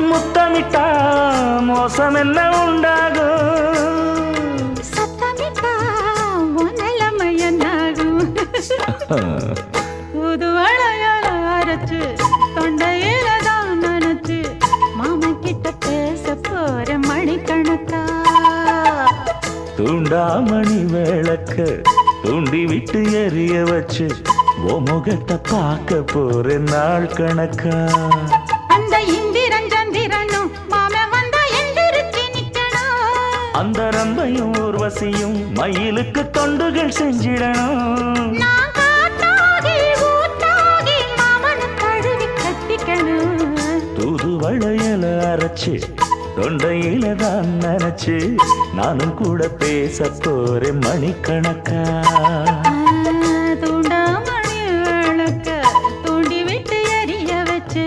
முத்தமிட்டா மோசம் என்ன உண்டாகும் சத்தமிட்டா உன் நிலைமை என்னாகும் புது வளையல அரைச்சு தொண்டையில தான் நினைச்சு மாமன் கிட்ட பேச போற மணிக்கணக்கா தூண்டாமணி விளக்க தூண்டி விட்டு எரிய வச்சு ஓ முகத்தை பார்க்க போற நாள் கணக்கா அந்த ரம்பையும் ஊர்வசியும் மயிலுக்கு தொண்டுகள் செஞ்சிடணும். தூது வளையல அரைச்சு தொண்டையில தான் நினைச்சு நானும் கூட பேச போறேன் மணிக்கணக்கா. தூண்டாமணி தூண்டி விட்டு எறிய வச்சு.